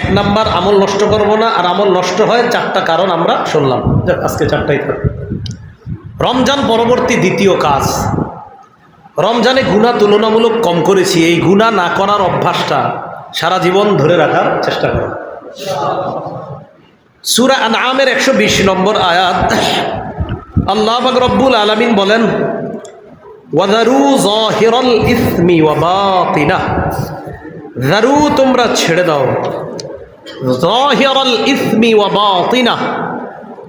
এক নাম্বার, আমল নষ্ট করব না, আর আমল নষ্ট হয় চারটা কারণ আমরা শুনলাম। আজকে চারটাই থাক। রমজান পরবর্তী দ্বিতীয় কাজ। রমজানে গুণা তুলনামূলক কম করেছি, এই গুণা না করার অভ্যাসটা সারা জীবন ধরে রাখার চেষ্টা করো। সুরা আনআমের একশো বিশ নম্বর আয়াত। আল্লাহ রব্বুল আলামিন বলেন ওয়াদারু জাহিরাল ইসমি ওয়া বাতিনাহ। দারু তোমরা ছেড়ে দাও। ওয়া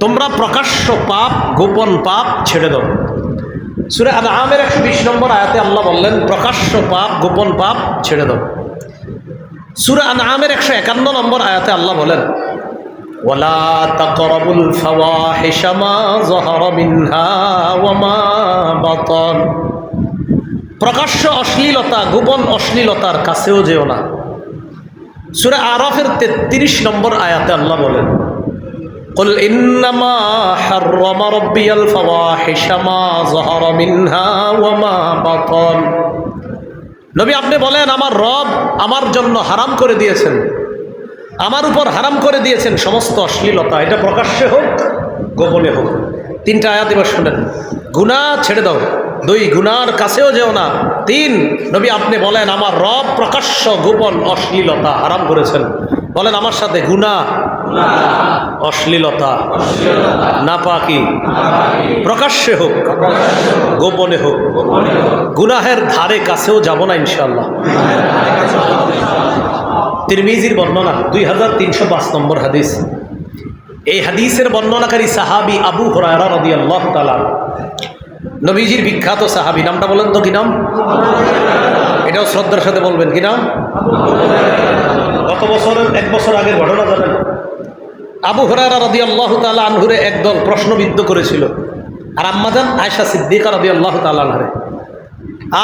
তোমরা প্রকাশ্য পাপ, গোপন পাপ ছেড়ে দাও। সুরে আমের একশো বিশ নম্বর আয়াতে আল্লাহ বললেন, প্রকাশ্য পাপ, গোপন পাপ ছেড়ে দাও। সুরে আমের একশো একান্ন নম্বর আয়াতে আল্লাহ বলেন ওলা প্রকাশ্য অশ্লীলতা, গোপন অশ্লীলতার কাছেও যেও না। সুরে আরাফের তেত্রিশ নম্বর আয়াতে আল্লাহ বলেন قل إنما حرم ربي الفواحش ما ظهر منها وما بطن নবী আপনি বলেন আমার রব আমার জন্য হারাম করে দিয়েছেন আমার উপর হারাম করে দিয়েছেন সমস্ত অশ্লীলতা এটা প্রকাশ্যে হোক গোপনে হোক তিনটা আয়াত এবার শোনেন গুণা ছেড়ে দাও দুই গুনার কাছেও যেও না তিন নবী আপনি বলেন, আমার রব প্রকাশ্য গোপন অশ্লীলতা। হারাম করেছেন। বলেন, আমার সাথে গুণা অশ্লীলতা। না পাকি প্রকাশ্যে হোক, গোপনে হোক। গুনাহের ধারে কাছেও যাব না ইনশাল্লাহ তিরমিজির বর্ণনা, দুই হাজার তিনশো পাঁচ নম্বর হাদিস। এই হাদিসের বর্ণনাকারী সাহাবি আবু হরায়রা রদি আল্লাহ তালা নবীজির বিখ্যাত সাহাবি নামটা বলেন তো কি নাম? এটাও শ্রদ্ধার সাথে বলবেন কি নাম? গত বছরের এক বছর আগের ঘটনা জানেন? আবু হরায়রা রদি আল্লাহ তালা আনহুরে একদল প্রশ্নবিদ্ধ করেছিল। আর আম্মাজান আয়সা সিদ্দিকা রদি আল্লাহ তালা আনহুরে।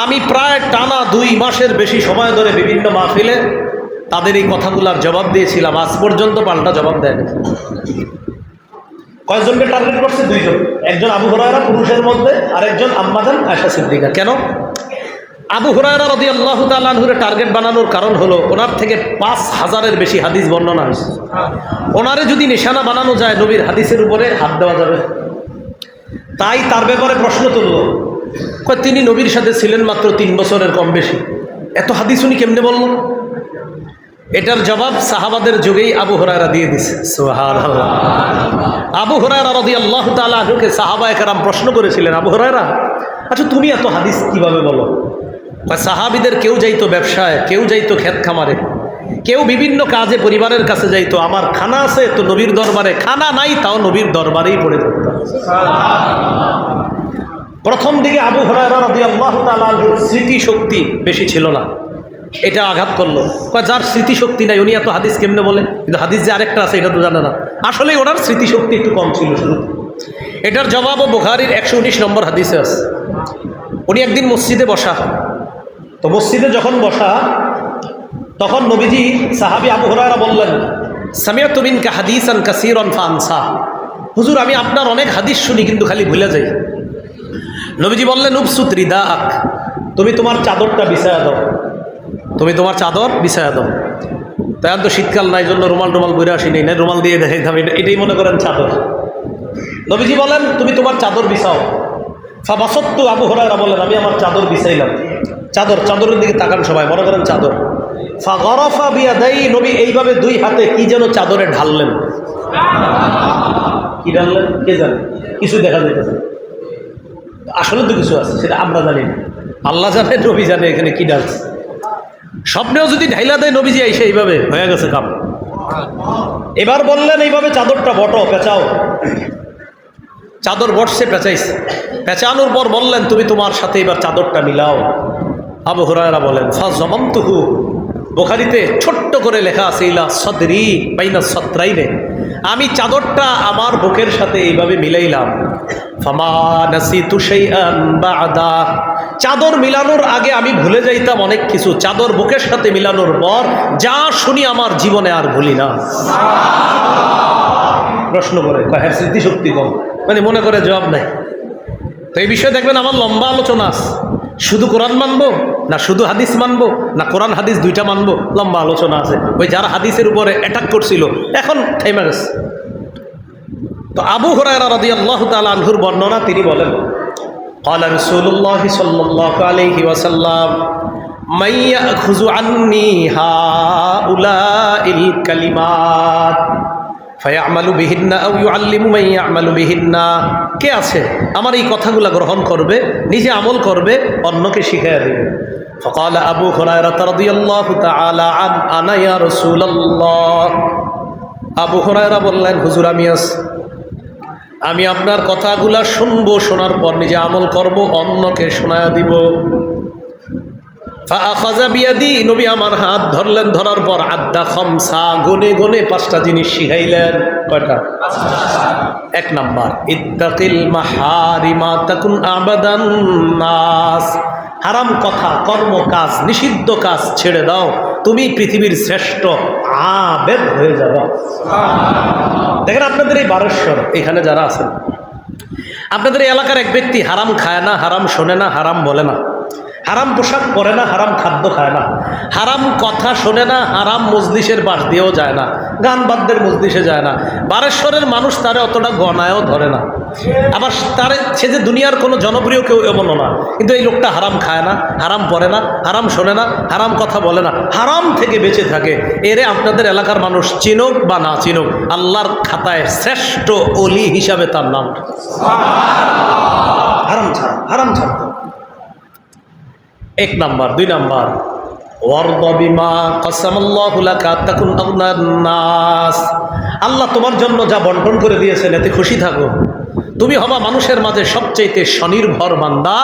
আমি প্রায় টানা দুই মাসের বেশি সময় ধরে বিভিন্ন মাহফিলে তাদের এই কথাগুলার জবাব দিয়েছিলাম। আজ পর্যন্ত পাল্টা জবাব দেয়নি। কয়েকজনকে টার্গেট করছে? দুইজন। একজন আবু হরায়রা পুরুষের মধ্যে আর একজন আম্মাজান আয়সা সিদ্দিকা। কেন? আবু হরায়রা রদি আল্লাহ তালুরে টার্গেট বানানোর কারণ হলো, ওনার থেকে পাঁচ হাজারের বেশি হাদিস বর্ণনা হয়েছে। ওনারে যদি নিশানা বানানো যায়, নবীর হাদিসের উপরে হাত দেওয়া যাবে। তাই তার ব্যাপারে প্রশ্ন তুলল। তিনি নবীর সাথে ছিলেন মাত্র তিন বছরের কম বেশি। এত হাদিস উনি কেমনে বলল এটার জবাব সাহাবাদের যুগেই আবু হরায়রা দিয়ে দিছে। আবু হরায়রা রদি আল্লাহ তালুকে সাহাবা একরাম প্রশ্ন করেছিলেন, আবু হরায়রা আচ্ছা তুমি এত হাদিস কীভাবে বলো? সাহাবিদের কেউ যাইতো ব্যবসায়, কেউ যাইতো ক্ষেত খামারে, কেউ বিভিন্ন কাজে পরিবারের কাছে যাইতো, আমার খানা আছে তো নবীর দরবারে, খানা নাই তাও নবীর দরবারেই পড়ে থাকতাম প্রথম দিকে আবু হরায়রা রদি আল্লাহ তালুর স্মৃতিশক্তি বেশি ছিল না। এটা আঘাত করল। যার স্মৃতিশক্তি নাই, উনি এত হাদিস কেমনে বলে? কিন্তু হাদিস যে আরেকটা আছে, এটা তো জানে না। আসলে ওনার স্মৃতিশক্তি একটু কম ছিল শুরু এটার জবাবও বুখারির একশো উনিশ নম্বর হাদিসে আছে। উনি একদিন মসজিদে বসা। তো মসজিদে যখন বসা, তখন নবীজি সাহাবি আবু হরারা বললেন সামিয়া তুমিনকে হাদিসান কাসিরন ফানসা হুজুর, আমি আপনার অনেক হাদিস শুনি, কিন্তু খালি ভুলে যাই। নবীজি বললেন উপসুত রিদা আক তুমি তোমার চাদরটা বিছায়া দাও। তুমি তোমার চাদর বিছায়া দাও। তাই তো শীতকাল নাই জন্য রুমাল টুমাল বইরে আসি নেই না রুমাল দিয়ে দেখাইতাম এটা এটাই মনে করেন চাদর। নবীজি বলেন, তুমি তোমার চাদর বিছাও। ফাবাসত্তু আবু হরাইরা বলেন, আমি আমার চাদর বিছাইলাম। চাদর, চাদরের দিকে তাকান সবাই, মনে করেন চাদর। ফা গরফা বিয়া দেই নবী এইভাবে দুই হাতে কি যেন চাদরে ঢাললেন। কি ঢাললেন? কে জানে? কিছু দেখা যাইতেছে আসলে তো কিছু আছে, সেটা আমরা জানি না। আল্লাহ জানে, নবী জানে এখানে কি ডালছে স্বপ্নেও যদি ঢাইলা দেয় নবীজি আইসে এইভাবে হয়ে গেছে কাম। এবার বললেন এইভাবে চাদরটা বটো, পেঁচাও। চাদর বটসে পেঁচাইছে। পেঁচানোর পর বললেন, তুমি তোমার সাথে এবার চাদরটা মিলাও। আবু হুরায়রা বলেন ফাজ জমন্তুহু বোখারিতে ছোট্ট করে লেখা আছে, ইলা সদরি বাইনা সত্রাইনে। আমি চাদরটা আমার বুকের সাথে এইভাবে মিলাইলাম। ফামা নাসিতু শাইআন বাদা। চাদর মিলানোর আগে আমি ভুলে যাইতাম অনেক কিছু। চাদর বুকের সাথে মিলানোর পর যা শুনি আমার জীবনে আর ভুলি না। প্রশ্ন করে হ্যাঁ স্মৃতিশক্তি কম। মানে মনে করে জবাব নাই। তো এই বিষয়ে দেখবেন আমার লম্বা আলোচনা শুধু কোরআন মানবো, না শুধু হাদিস মানবো, না কোরআন, হাদিস দুইটা মানবো, লম্বা আলোচনা আছে। ওই যারা হাদিসের উপরে অ্যাটাক করছিল, এখন থেমে গেছে। তো আবু হরায়রা রাদিয়াল্লাহু তাআলা আনহুর বর্ণনা তিনি বলেন قال رسول الله صلى الله عليه وسلم من يأخذ عني هؤلاء الكلمات فيعمل بهن أو يعلم من يعمل بهن কে আছে আমার এই কথাগুলো গ্রহণ করবে নিজে আমল করবে অন্যকে শিখাইয়া দিবে فقال أبو هريرة رضي الله تعالى عن أنا يا رسول الله আবু হরায়রা বললেন হুজুর আমি আছি আমি আপনার কথাগুলা শুনব, শোনার পর নিজে আমল করব, অন্যকে শোনায়া দিব। বিয়াদি, নবী আমার হাত ধরলেন, ধরার পর আদ্দা খমসা, গনে গনে পাঁচটা জিনিস শিখাইলেন। কয়টা? এক নাম্বার, ইত্তাকিল মাহারিমা তাকুন আবাদান নাস। হারাম কথা, কর্ম কাজ, নিষিদ্ধ কাজ ছেড়ে দাও। তুমি পৃথিবীর শ্রেষ্ঠ আবেদ হয়ে যাবে। দেখেন আপনাদের এই বারেশ্বর, এখানে যারা আছেন, আপনাদের এই এলাকার এক ব্যক্তি হারাম খায় না, হারাম শোনে না, হারাম বলে না। হারাম পোশাক পরে না, হারাম খাদ্য খায় না। হারাম কথা শোনে না, হারাম মজলিসের বাস দিয়েও যায় না। গান বাদ্যের মজলিসে যায় না। বারেশ্বরের মানুষ তারে অতটা গণায়ও ধরে না। আবার তারে, সে যে দুনিয়ার কোনো জনপ্রিয় কেউ এমনও না। কিন্তু এই লোকটা হারাম খায় না, হারাম পরে না, হারাম শোনে না, হারাম কথা বলে না। হারাম থেকে বেঁচে থাকে। এরে আপনাদের এলাকার মানুষ চিনুক বা না চিনুক, আল্লাহর খাতায় শ্রেষ্ঠ অলি হিসাবে তার নাম। হারাম ছাড়, হারাম হবে। এক নাম্বার, দুই নাম্বার। আল্লাহ তোমার জন্য যা বন্টন করে দিয়েছেন, এতে খুশি থাকো। তুমি হবা মানুষের মাঝে সবচেয়ে স্বনির্ভর বান্দা,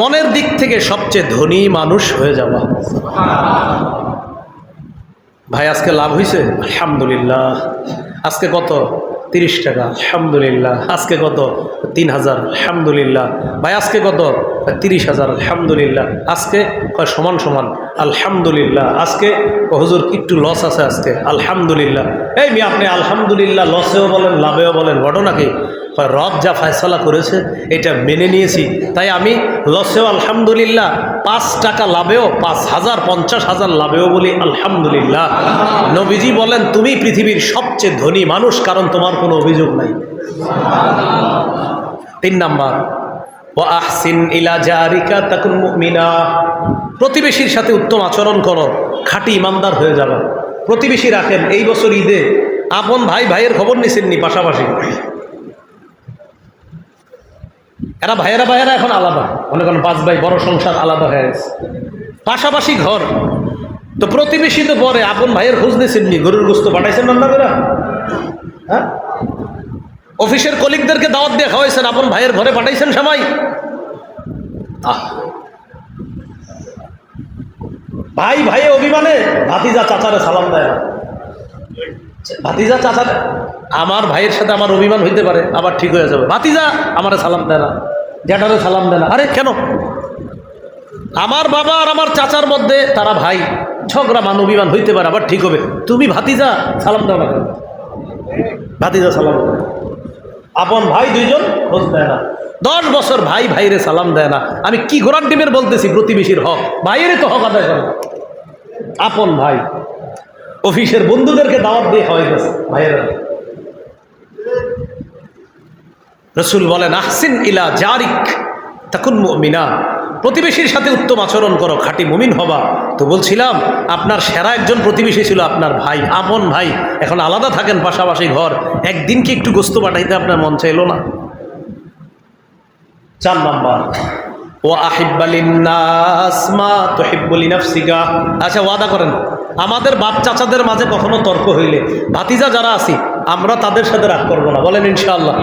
মনের দিক থেকে সবচেয়ে ধনী মানুষ হয়ে যাবা। ভাই, আজকে লাভ হয়েছে আলহামদুলিল্লাহ। আজকে কত? তিরিশ টাকা, আলহামদুলিল্লাহ। আজকে কত? তিন হাজার, আলহামদুলিল্লাহ। ভাই, আজকে কত? তিরিশ হাজার, আলহামদুলিল্লাহ। আজকে কয়? সমান সমান, আলহামদুলিল্লাহ। আজকে হজুর, একটু লস আছে আজকে, আলহামদুলিল্লাহ। এই মি আপনি আলহামদুলিল্লাহ লসেও বলেন, লাভেও বলেন ঘটনা কি রব যা ফয়সলা করেছে, এটা মেনে নিয়েছি। তাই আমি লসেও আলহামদুলিল্লাহ পাঁচ টাকা লাভেও, পাঁচ হাজার, পঞ্চাশ হাজার লাভেও বলি আলহামদুলিল্লাহ। নবীজি বলেন, তুমি পৃথিবীর সবচেয়ে ধনী মানুষ, কারণ তোমার কোনো অভিযোগ নাই। তিন নাম্বার ও আহসিন ইলা জারিকা তাকুন মুমিনা। প্রতিবেশীর সাথে উত্তম আচরণ করো, খাঁটি ইমানদার হয়ে যাবে। প্রতিবেশী রাখেন, এই বছর ঈদে আপন ভাই ভাইয়ের খবর নিছেননি পাশাপাশি। এরা ভাইয়েরা ভাইয়েরা এখন আলাদা। মনে করেন পাঁচ ভাই, বড় সংসার আলাদা হয়ে গেছে। পাশাপাশি ঘর। তো প্রতিবেশী তো পরে আপন ভাইয়ের খোঁজ নিয়েছেননি গরুর গোস্ত পাঠাইছেন রান্না করে? হ্যাঁ? অফিসের কলিগদেরকে দাওয়াত দিয়ে খাওয়াইছেন, আপন ভাইয়ের ঘরে পাঠাইছেন সবাই? আহ। ভাই ভাই অভিমানে ভাতিজা চাচারে সালাম দেয় ভাতিজা চাচা আমার ভাইয়ের সাথে আমার অভিমান হইতে পারে, আবার ঠিক হয়ে যাবে। ভাতিজা আমার সালাম দেয় না। জ্যাঠারে সালাম দেয় না আরে কেন? আমার বাবা আর আমার চাচার মধ্যে তারা ভাই, ঝগড়া মান অভিমান হইতে পারে, আবার ঠিক হবে। তুমি ভাতিজা, সালাম দাও না ভাতিজা, সালাম আপন ভাই দুইজন খোঁজ দেয় না। দশ বছর ভাই ভাইরে সালাম দেয় না। আমি কি ঘোরার টিমের বলতেছি, প্রতিবেশীর হক? ভাইয়েরই তো হক আদায় করে। আপন ভাই। অফিসের বন্ধুদেরকে দাওয়াত দিয়ে গেছে, ভাইয়েরা। রসুল বলেন, আহসিন ইলা জারিক তখন মিনা প্রতিবেশীর সাথে উত্তম আচরণ করো, খাঁটি মুমিন হবা। তো বলছিলাম, আপনার সেরা একজন প্রতিবেশী ছিল আপনার ভাই, আপন ভাই। এখন আলাদা থাকেন পাশাপাশি ঘর। একদিন কি একটু গোস্ত পাঠাইতে আপনার মন চাইলো না? চার নাম্বার, ও আহিব্বালিনাসমা তোহিব্বলি নাফসিকা আচ্ছা ওয়াদা করেন, আমাদের বাপ চাচাদের মাঝে কখনো তর্ক হইলে, ভাতিজা যারা আছি আমরা তাদের সাথে রাগ করব না। বলেন ইনশাআল্লাহ।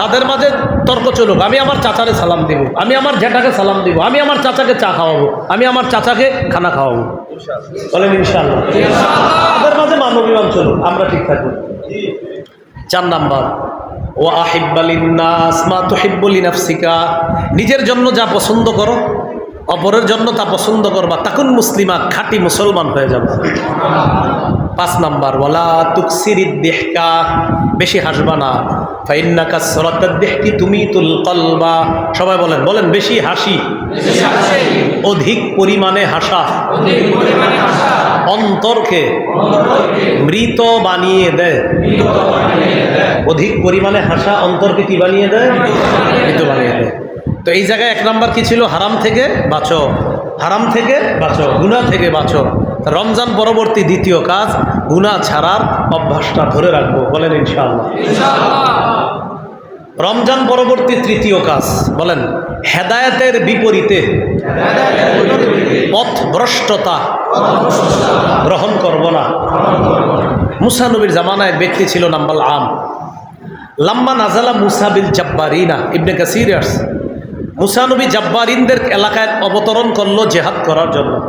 তাদের মাঝে তর্ক চলুক। আমি আমার চাচারে সালাম দিব। আমি আমার জেঠাকে সালাম দিব। আমি আমার চাচাকে চা খাওয়াবো। আমি আমার চাচাকে খানা খাওয়াবো। বলেন ইনশাআল্লাহ। তাদের মাঝে মানবীমান চলুক। আমরা ঠিক থাকব। চার নাম্বার। ও আহিব্বালিনাস মা তুহিব্বুলি নাফসিকা। নিজের জন্য যা পছন্দ করো অপরের জন্য তা পছন্দ করবা, তাকুন মুসলিমা, খাঁটি মুসলমান হয়ে যাবে। পাঁচ নাম্বার, ওয়ালা তুকসিরি দেহকা, বেশি হাসবা না। ফাইন্নাকা সরাতার দেহকি তুমি তুল কলবা। সবাই বলেন বলেন, বেশি হাসি। অধিক পরিমাণে হাসা। অন্তরকে মৃত বানিয়ে দেয়। অধিক পরিমাণে হাসা অন্তরকে কি বানিয়ে দেয়? মৃত বানিয়ে দেয়। তো এই জায়গায় এক নাম্বার কি ছিল? হারাম থেকে বাঁচো। হারাম থেকে বাঁচো। গুণা থেকে বাঁচো। রমজান পরবর্তী দ্বিতীয় কাজ গুণা ছাড়ার অভ্যাসটা ধরে রাখব। বলেন ইনশাআল্লাহ। রমজান পরবর্তী তৃতীয় কাজ বলেন হেদায়েতের বিপরীতে পথভ্রষ্টতা গ্রহণ করব না। মুসানবীর জামানায় এক ব্যক্তি ছিল নাম্বাল আম লাম্মা নাজালা মুসাবিল জাব্বারিনা ইবনে কাসিরিয়ার্স মুসানবী জাব্বারিনদের এলাকায় অবতরণ করল জেহাদ করার জন্য।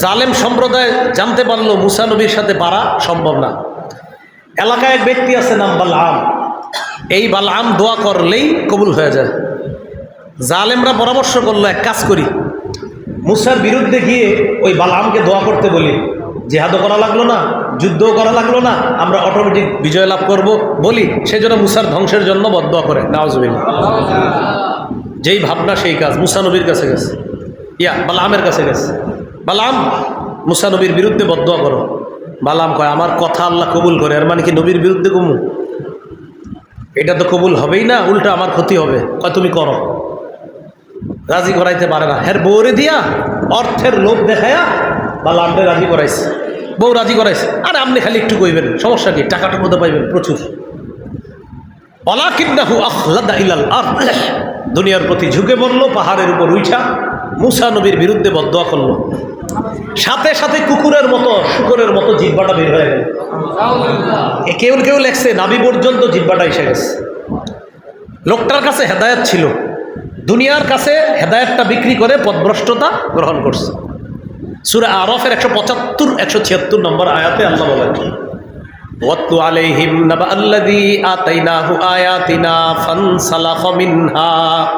জালেম সম্প্রদায় জানতে পারল মুসানবীর সাথে পারা সম্ভব না। এলাকায় এক ব্যক্তি আছে নাম বালআম। এই বালআম দোয়া করলেই কবুল হয়ে যায়। জালেমরা পরামর্শ করল, এক কাজ করি। মুসার বিরুদ্ধে গিয়ে ওই বালআমকে দোয়া করতে বলি। জেহাদও করা লাগল না, যুদ্ধও করা লাগল না, আমরা অটোমেটিক বিজয় লাভ করব বলি। সেজন্য মুসার ধ্বংসের জন্য বদোয়া করে। নাওজবিল্লা যেই ভাবনা সেই কাজ মুসানবীর কাছে গেছে। ইয়া, বালামের কাছে গেছে। বালাম মুসানবীর বিরুদ্ধে বদোয়া করো। বালাম কয়, আমার কথা আল্লাহ কবুল করে, এর মানে কি নবীর বিরুদ্ধে কমু? এটা তো কবুল হবেই না, উল্টা আমার ক্ষতি হবে। কয়, তুমি করো। রাজি করাইতে পারে না। হের বউরে দিয়া অর্থের লোভ দেখায়া বালামকে রাজি করাইছে। বউ রাজি করাইছে। আরে আপনি খালি একটু কইবেন, সমস্যা কি? টাকাটা মধ্যে পাইবেন প্রচুর। অলাকিন্নাহু আখলাদা ইলাল দুনিয়ার প্রতি ঝুঁকে পড়ল, পাহাড়ের উপর উইঠা মুসা নবীর বিরুদ্ধে বদোয়া করল। সাথে সাথে কুকুরের মতো, শুকরের মতো জিব্বাটা বের হয়ে গেল। কেউ কেউ লেখছে, নাবি পর্যন্ত জিব্বাটা এসে গেছে। লোকটার কাছে হেদায়েত ছিল। দুনিয়ার কাছে হেদায়েতটা বিক্রি করে পদভ্রষ্টতা গ্রহণ করছে। সুরা আরফের একশো পঁচাত্তর, একশো ছিয়াত্তর নম্বর আয়াতে আল্লাহ বলেন واتل عليهم نبأ الذي آتيناه آياتنا فانسلخ منها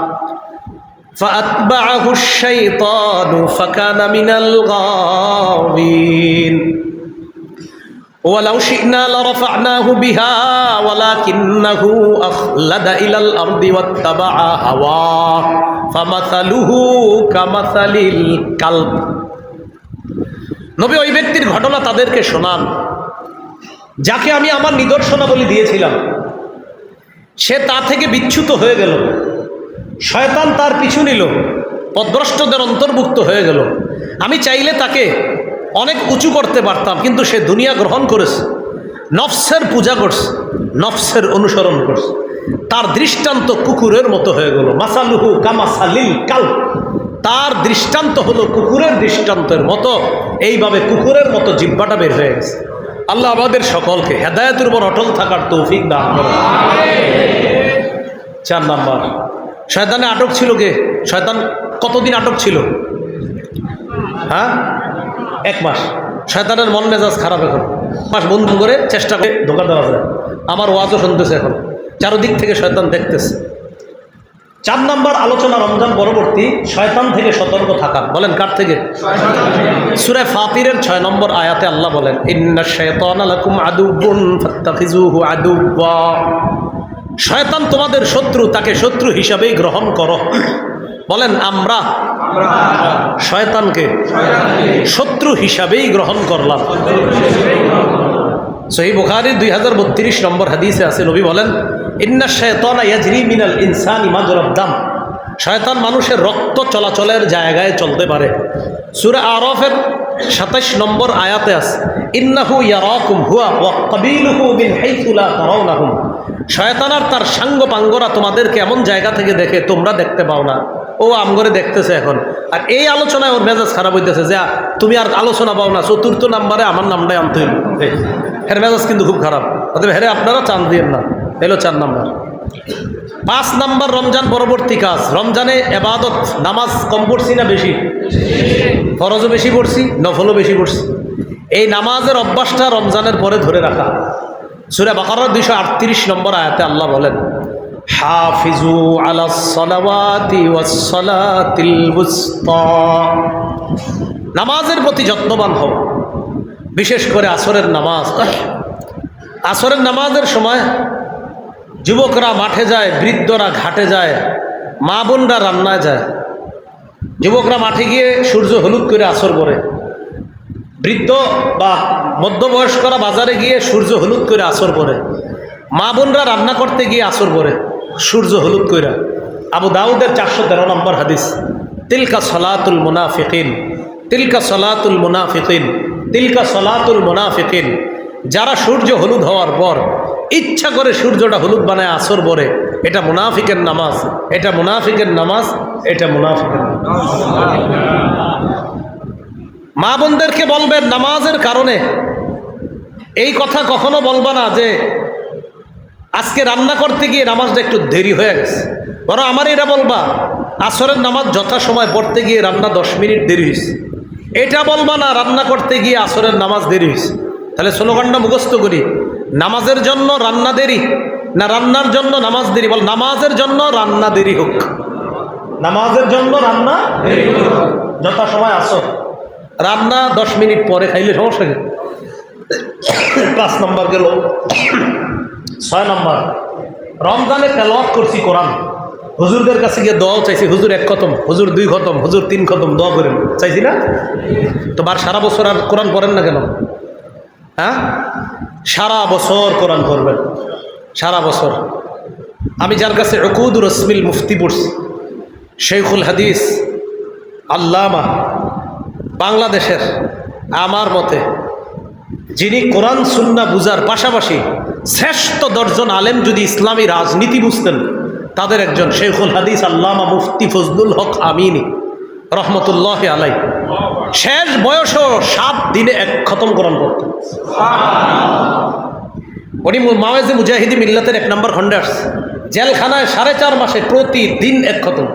فأتبعه الشيطان فكان من الغاوين ولو شئنا لرفعناه بها ولكنه أخلد إلى الأرض واتبع هواه فمثله كمثل الكلب নবী ওই ব্যক্তির ঘটনা তাদেরকে শোনান যাকে আমি আমার নিদর্শনাবলী দিয়েছিলাম, সে তা থেকে বিচ্যুত হয়ে গেল। শয়তান তার পিছু নিল পদ্রষ্টদের অন্তর্ভুক্ত হয়ে গেল। আমি চাইলে তাকে অনেক উঁচু করতে পারতাম, কিন্তু সে দুনিয়া গ্রহণ করেছে, নফসের পূজা করছে, নফসের অনুসরণ করছে। তার দৃষ্টান্ত কুকুরের মতো হয়ে গেল। মাসালুহু কামাসালিল কাল তার দৃষ্টান্ত হলো কুকুরের দৃষ্টান্তের মতো। এইভাবে কুকুরের মতো জিব্বাটা বের হয়ে গেছে। আল্লাহ আমাদের সকলকে হেদায়তের উপর অটল থাকার তৌফিক দান চার নাম্বার। শয়তানে আটক ছিল কে? শয়তান কতদিন আটক ছিল? হ্যাঁ? এক মাস। শয়তানের মন মেজাজ খারাপ এখন। মাস বন্ধু করে চেষ্টা করে ধোকা দেওয়া যায়। আমার ওয়াজও শুনতেছে এখন। চারোদিক থেকে শয়তান দেখতেছে। চার নম্বর আলোচনা রমজান পরবর্তী শয়তান থেকে সতর্ক থাকা। বলেন, কার থেকে? সুরে ফাতিরের ছয় নম্বর আয়াতে আল্লাহ বলেন আদুব্বা শয়তান তোমাদের শত্রু, তাকে শত্রু হিসাবেই গ্রহণ করো। বলেন, আমরা শয়তানকে শত্রু হিসাবেই গ্রহণ করলাম। সহি বুখারির দুই হাজার বত্রিশ নম্বর হাদিসে আছে, নবী বলেন, ইন্না শয়তানা ইয়াজরি মিনাল ইনসানি মাজরাব দাম। শয়তান মানুষের রক্ত চলাচলের জায়গায় চলতে পারে। সুরে আরফের সাতাইশ নম্বর আয়াতে আছে, ইন্নাহু ইয়ারাকুম হুয়া ওয়া কাবিলুহু মিন হাইথু লা তারাউনাহুম। শয়তান আর তার সাঙ্গ পাঙ্গরা তোমাদেরকে এমন জায়গা থেকে দেখে, তোমরা দেখতে পাও না। ও আমগরে দেখতেছে এখন। আর এই আলোচনায় ওর মেজাজ খারাপ হইতেছে যে তুমি আর আলোচনা পাও না। চতুর্থ নাম্বারে আমার নামটাই আনতে হের মেজাজ কিন্তু খুব খারাপ। অতএব হেরে আপনারা চান দিয়েন না। এলো চার নাম্বার। পাঁচ নাম্বার রমজান পরবর্তী কাজ। রমজানে এবাদত, নামাজ কম পড়ছি না বেশি? ফরজও বেশি পড়ছি, নফলও বেশি পড়ছি। এই নামাজের অভ্যাসটা রমজানের পরে ধরে রাখা। সুরে বাকার দুইশো আটত্রিশ নম্বর আয়াতে আল্লাহ বলেন, হাফিজু নামাজের প্রতি যত্নবান হও। বিশেষ করে আসরের নামাজ। আসরের নামাজের সময় যুবকরা মাঠে যায়, বৃদ্ধরা ঘাটে যায়, মা বোনরা রান্নায় যায়। যুবকরা মাঠে গিয়ে সূর্য হলুদ করে আসর করে বৃদ্ধ বা মধ্যবয়স্করা বাজারে গিয়ে সূর্য হলুদ করে আসর করে মা বোনরা রান্না করতে গিয়ে আসর করে সূর্য হলুদ কইরা। আবু দাউদের চারশো তেরো নম্বর হাদিস, তিলকা সলাতুল মুনাফিকিন, তিলকা সলাতুল মুনাফিকিন তিলকা সলাতুল মুনাফিকিন, যারা সূর্য হলুদ হওয়ার পর ইচ্ছা করে সূর্যটা হলুদ বানায় আসর পরে এটা মুনাফিকের নামাজ, এটা মুনাফিকের নামাজ, এটা মুনাফিকের মা বোনদেরকে বলবেন নামাজের কারণে এই কথা কখনো বলবা না যে আজকে রান্না করতে গিয়ে নামাজটা একটু দেরি হয়ে গেছে। বরং আমার এটা বলবা, আসরের নামাজ যথাসময় পড়তে গিয়ে রান্না দশ মিনিট দেরি হয়েছে। এটা বলবা না রান্না করতে গিয়ে আসরের নামাজ দেরি হয়েছে। তাহলে স্লোগানটা মুখস্থ করি। নামাজের জন্য রান্না দেরি না রান্নার জন্য নামাজ দেরি? বল নামাজের জন্য রান্না দেরি হোক। নামাজের জন্য রান্না দেরি হোক। যথাসময় আসর রান্না দশ মিনিট পরে খাইলে সমস্যা কি? পাঁচ নম্বর গেল। ছয় নম্বর। রমজানে তেলাওয়াত করছি কোরআন। হুজুরদের কাছে গিয়ে দোয়াও চাইছি, হুজুর এক খতম, হুজুর দুই খতম, হুজুর তিন খতম, দোয়া করেন। চাইছি না? তোমার সারা বছর আর কোরআন পড়েন না কেন? হ্যাঁ? সারা বছর কোরআন পড়বেন। সারা বছর। আমি যার কাছে রকুদ রসমিল মুফতি পড়ছি শেখুল হাদিস, আল্লামা, বাংলাদেশের আমার মতে, যিনি কোরআন, সুন্না বুজার পাশাপাশি শ্রেষ্ঠ দর্জন আলেম যদি ইসলামী রাজনীতি বুঝতেন তাদের একজন শেখুল হাদিস আল্লামা মুফতি ফজলুল হক আমিনী, রহমতুল্লাহ আলাই শেষ বয়সও সাত দিনে এক খতম কোরআন পড়তেন। উনি মাওয়াজে মুজাহিদি মিল্লাতের এক নম্বর খন্ডে আসছে। জেলখানায় সাড়ে চার মাসে প্রতিদিন এক খতম।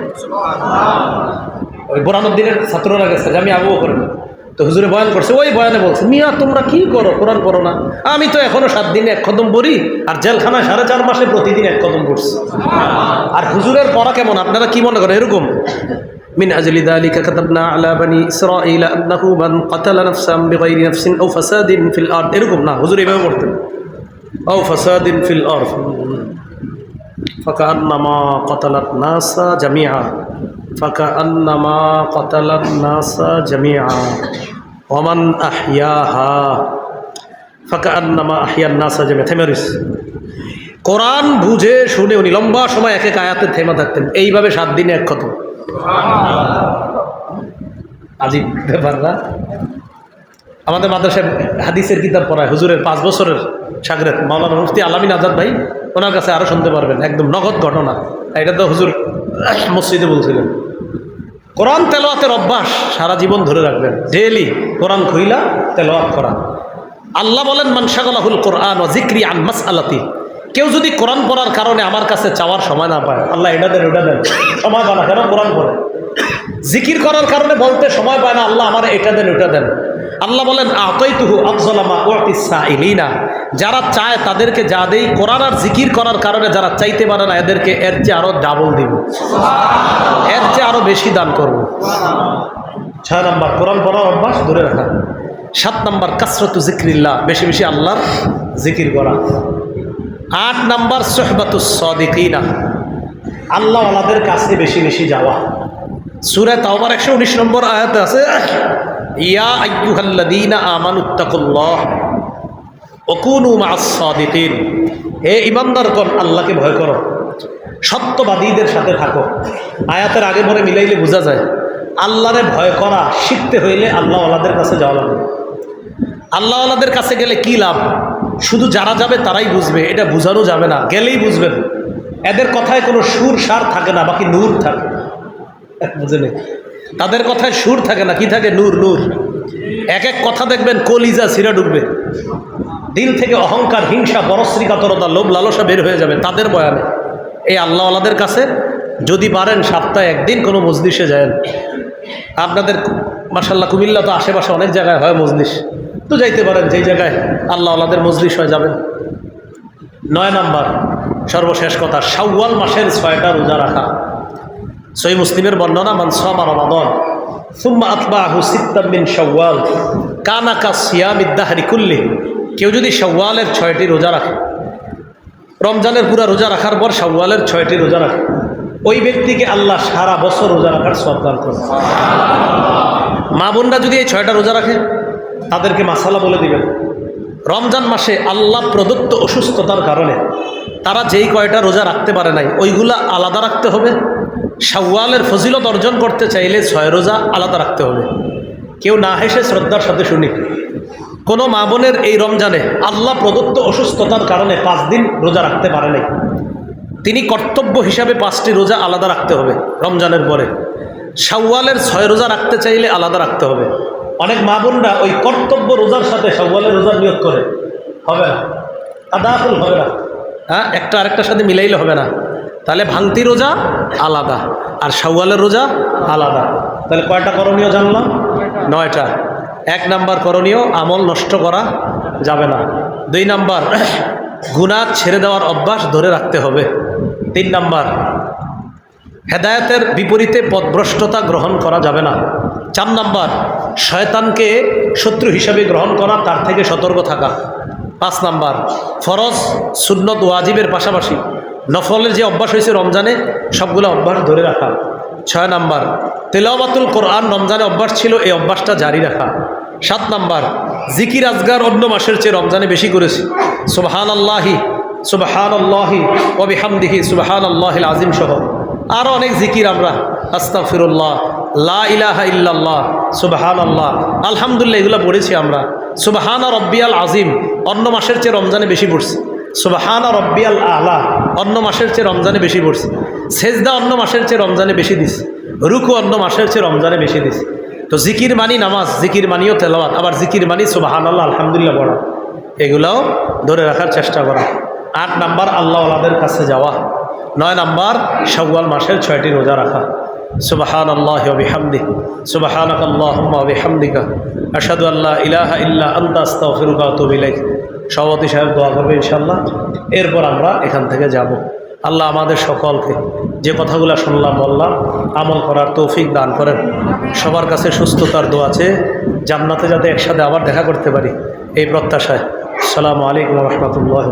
ওই বোরানুদ্দিনের ছাত্ররা গেছে আমি আবু করেন তো হুজুরে বয়ান করছে ওই বয়ানে বলছে মিয়া তোমরা কি করো কোরআন পড়ো না আমি তো এখনো সাত দিনে এক কদম পড়ি আর জেলখানায় সাড়ে চার মাসে প্রতিদিন এক কদম পড়ছি আর হুজুরের পড়া কেমন আপনারা কি মনে করেন এরকম من أجل ذلك كتبنا على بني إسرائيل أنه من قتل نفسا بغير نفس أو فساد في الأرض এরকম না হুজুর এইভাবে পড়তেন أو فساد في الأرض فكأنما قتل الناس جميعا فكأنما قتل الناس جميعا ومن أحياها فكأنما أحيا الناس جميعا থেমে রয়েছে কোরআন বুঝে শুনে উনি লম্বা সময় এক এক আয়াতে থেমে থাকতেন এইভাবে সাত দিনে এক খতম আজিব ব্যাপার না আমাদের মাদ্রাসায় হাদিসের কিতাব পড়ায় হুজুরের পাঁচ বছরের সাগরেত মাওলানা মুফতি আলামিন আজাদ ভাই ওনার কাছে আরও শুনতে পারবেন, একদম নগদ ঘটনা। এটা তো হুজুর মসজিদে বলছিলেন। কোরআন তেলোয়াতের অভ্যাস সারা জীবন ধরে রাখবেন। ডেলি কোরআন খুইলা তেলোয়াত করা। আল্লাহ বলেন মানসাগলাহুল কোরআন জিক্রি আন মাস আলাতি কেউ যদি কোরআন পড়ার কারণে আমার কাছে চাওয়ার সময় না পায়, আল্লাহ এটা দেন, ওটা দেন, সময় পায় না, কেন কোরআন পড়ে? জিকির করার কারণে বলতে সময় পায় না, আল্লাহ আমার এটা দেন, ওটা দেন। আল্লাহ বলেন, আতইতুহু আফজলামা ওয়াতিসা ইলিনা যারা চায় তাদেরকে যা দেই কোরআন আর জিকির করার কারণে যারা চাইতে পারে না, এদেরকে এর চেয়ে আরও ডাবল দিব। এর চেয়ে আরও বেশি দান করব। ছয় নম্বর, কোরআন পড়ার অভ্যাস ধরে রাখা। সাত নম্বর, কাসরতু জিক্রিল্লাহ বেশি বেশি আল্লাহর জিকির করা। আট নম্বর, সোহবাতুস আল্লাহ আল্লাহদের কাছে বেশি বেশি যাওয়া। সুরে তাওবার একশো উনিশ নম্বর আয়াত আছে, ইয়া আইয়ুহাল্লাযীনা আমানুত্তাকুল্লাহ ওকুনু মাআস সাদিকিন। হে ইমানদারগণ আল্লাহকে ভয় করো, সত্যবাদীদের সাথে থাকো। আয়াতের আগে পরে মিলাইলে বোঝা যায়, আল্লাহরে ভয় করা, শিখতে হইলে আল্লাহ আল্লাহদের কাছে যাওয়া লাগবে আল্লাহ আল্লাহদের কাছে গেলে কি লাভ? শুধু যারা যাবে তারাই বুঝবে, এটা বোঝানো যাবে না, গেলেই বুঝবেন। এদের কথায় কোনো সুর সার থাকে না, বাকি নূর থাকে। তাদের কথায় সুর থাকে না, কি থাকে? নূর নূর। এক এক কথা দেখবেন, কলিজা সিরা ডুববে দিল থেকে অহংকার, হিংসা বরশ্রীকাতরতা লোভ, লালসা বের হয়ে যাবে তাদের বয়ানে। এই আল্লাহ আল্লাহদের কাছে যদি পারেন, সপ্তাহে একদিন কোনো মজলিসে যায় আপনাদের মাসাল্লাহ কুমিল্লা তো আশেপাশে অনেক জায়গায় হয় মজলিস। তো যাইতে পারেন, যেই জায়গায় আল্লাহ আল্লাহদের মজলিস হয়ে যাবেন। নয় নাম্বার, সর্বশেষ কথা, শাওয়াল মাসের ছয়টা রোজা রাখা। সই মুসলিমের বর্ণনা, মান সমা রমাদন, সুম্মা আতবাহু সিত্তামিন শাওয়াল কানাকা সিয়াম ইদ্দাহারি কুল্লি। কেউ যদি সওয়ালের ছয়টি রোজা রাখে, রমজানের পুরা রোজা রাখার পর সওয়ালের ছয়টি রোজা রাখে, ওই ব্যক্তিকে আল্লাহ সারা বছর রোজা রাখার সব করে মা বোনরা যদি এই ছয়টা রোজা রাখে, তাদেরকে মাসালা বলে দিবেন। রমজান মাসে আল্লাহ প্রদত্ত অসুস্থতার কারণে তারা যেই কয়টা রোজা রাখতে পারে নাই, ওইগুলা আলাদা রাখতে হবে। শাওয়ালের ফজিলত অর্জন করতে চাইলে ছয় রোজা আলাদা রাখতে হবে। কেউ না হেসে শ্রদ্ধার সাথে শুনি কোনো মা বোনের এই রমজানে আল্লাহ প্রদত্ত অসুস্থতার কারণে পাঁচ দিন রোজা রাখতে পারে নাই। তিনি কর্তব্য হিসাবে পাঁচটি রোজা আলাদা রাখতে হবে রমজানের পরে। শাওয়ালের ছয় রোজা রাখতে চাইলে আলাদা রাখতে হবে। অনেক মা বোনরা ওই কর্তব্য রোজার সাথে শাওয়ালের রোজা নিয়োগ করে। হবে না। আদাফুল হবে না। হ্যাঁ একটা আরেকটার সাথে মিলাইলে হবে না। তাহলে ভাঙতি রোজা আলাদা, আর শাওয়ালের রোজা আলাদা। তাহলে কয়টা করণীয় জানলাম? নয়টা। এক নাম্বার করণীয়, আমল নষ্ট করা যাবে না। দুই নাম্বার গুণা ছেড়ে দেওয়ার অভ্যাস ধরে রাখতে হবে। তিন নাম্বার, হেদায়তের বিপরীতে পথভ্রষ্টতা গ্রহণ করা যাবে না। চার নাম্বার, শয়তানকে শত্রু হিসাবে গ্রহণ করা, তার থেকে সতর্ক থাকা। পাঁচ নাম্বার, ফরজ, সুন্নত, ওয়াজিবের পাশাপাশি। নফলের যে অভ্যাস হয়েছে রমজানে, সবগুলো অভ্যাস ধরে রাখা। ছয় নাম্বার, তেলাওয়াতুল কোরআন রমজানে অভ্যাস ছিল, এই অভ্যাসটা জারি রাখা। সাত নাম্বার, জিকির আজগার অন্য মাসের চেয়ে রমজানে বেশি করেছি। সুবাহান আল্লাহি সুবাহান আল্লাহি ওবিহামদিহি সুবাহান আল্লাহিল আজিম সহ। আরও অনেক জিকির আমরা আস্তাফিরুল্লাহ লা ইলাহা ইল্লাল্লাহ সুবাহান আল্লাহ আলহামদুলিল্লাহ এগুলো পড়েছি আমরা। সুবাহান রব্বিয়াল আজিম অন্য মাসের চেয়ে রমজানে বেশি পড়ছি। সুবাহান রব্বিয়াল আলা, অন্য মাসের চেয়ে রমজানে বেশি পড়ছি। সেজদা অন্য মাসের চেয়ে রমজানে বেশি দিছি। রুকু অন্য মাসের চেয়ে রমজানে বেশি দিছি। তো জিকির মানি নামাজ, জিকির মানিও তেলাওয়াত, আবার জিকির মানি সুবাহান আল্লাহ আলহামদুলিল্লাহ পড়া। এগুলাও ধরে রাখার চেষ্টা করা। আট নাম্বার আল্লাহ আলাদের কাছে যাওয়া। নয় নাম্বার, শাওয়াল মাসের ছয়টি রোজা রাখা। সুবাহান আল্লাহ বিহামদি সুবাহান আল্লাহ বিহামদিকা। আসাদু আল্লাহ ইলাহা ইল্লা আন্তা, আস্তাগফিরুকা ওয়া আতুবু ইলাইক। সভাপতি সাহেব দোয়া করবে ইনশাল্লাহ এরপর আমরা এখান থেকে যাব। আল্লাহ আমাদের সকলকে যে কথাগুলো শুনলাম, বললাম, আমল করার তৌফিক দান করেন। সবার কাছে সুস্থতার দোয়া আছে। জান্নাতে যাতে একসাথে আবার দেখা করতে পারি, এই প্রত্যাশায়। আসসালামু আলাইকুম রহমতুল্লাহ